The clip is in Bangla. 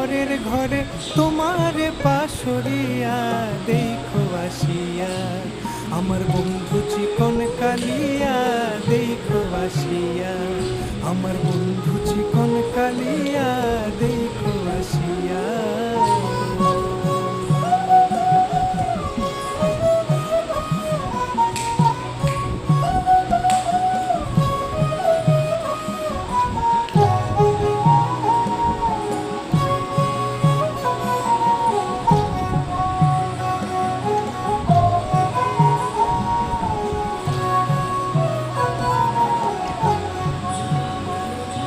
ঘরে তোমার পাশরিয়া দেখো আসিয়া। আমার বন্ধু চিকন কালিয়া, দেখো আসিয়া। আমার বন্ধু চিকন কালিয়া